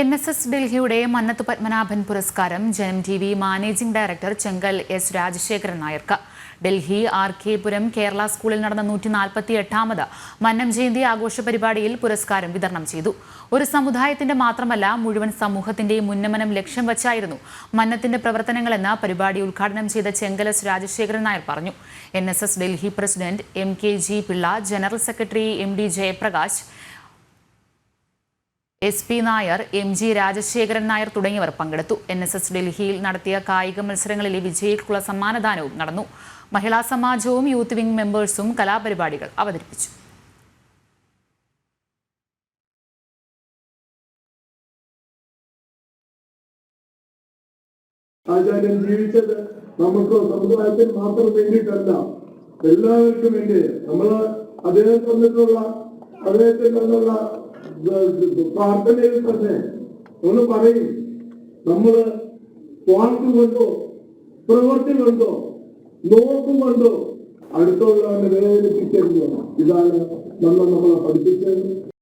N S S ഡൽഹിയുടെ മന്നത്ത് പത്മനാഭൻ പുരസ്കാരം Janam T V managing director Chenkal S Rajasekharan നായർക്ക്. Delhi R K Puram Kerala സ്കൂളിൽ നടന്ന നൂറ്റി നാൽപ്പത്തി എട്ടാമത് മന്നം ജയന്തി ആഘോഷ പരിപാടിയിൽ പുരസ്കാരം വിതരണം ചെയ്തു. ഒരു സമുദായത്തിന്റെ മാത്രമല്ല മുഴുവൻ സമൂഹത്തിന്റെയും ഉന്നമനം ലക്ഷ്യം വച്ചായിരുന്നു മന്നത്തിന്റെ പ്രവർത്തനങ്ങളെന്ന് പരിപാടി ഉദ്ഘാടനം ചെയ്ത ചെങ്കൽ എസ് രാജശേഖരൻ നായർ പറഞ്ഞു. N Delhi president M K G Pillai general secretary M D Jayaprakash S P Nair M G Rajasekharan Nair തുടങ്ങിയവർ പങ്കെടുത്തു. എൻ എസ് എസ് ഡൽഹിയിൽ നടത്തിയ കായിക മത്സരങ്ങളിലെ വിജയിക്കുള്ള സമ്മാനദാനവും നടന്നു. മഹിളാ സമാജവും യൂത്ത് വിംഗ് മെമ്പേഴ്സും കലാപരിപാടികൾ അവതരിപ്പിച്ചു. ആചാര്യൻ ജീവിച്ചത് നമുക്ക് സമുദായത്തിന് മാത്രം വേണ്ടിയിട്ടല്ല എല്ലാവർക്കും വേണ്ടി നമ്മൾ അദ്ദേഹം തന്നിട്ടുള്ള അദ്ദേഹത്തിൽ നിന്നുള്ള പ്രാർത്ഥനയിൽ തന്നെ ഒന്ന് പറയും. നമ്മൾ വാക്കുകൊണ്ടോ പ്രവൃത്തി കൊണ്ടോ? നോക്കുകൊണ്ടോ അടുത്തുള്ളവരെ വേദനിപ്പിക്കരുത് ഇതാണ് നമ്മൾ നമ്മളെ പഠിപ്പിച്ചത്.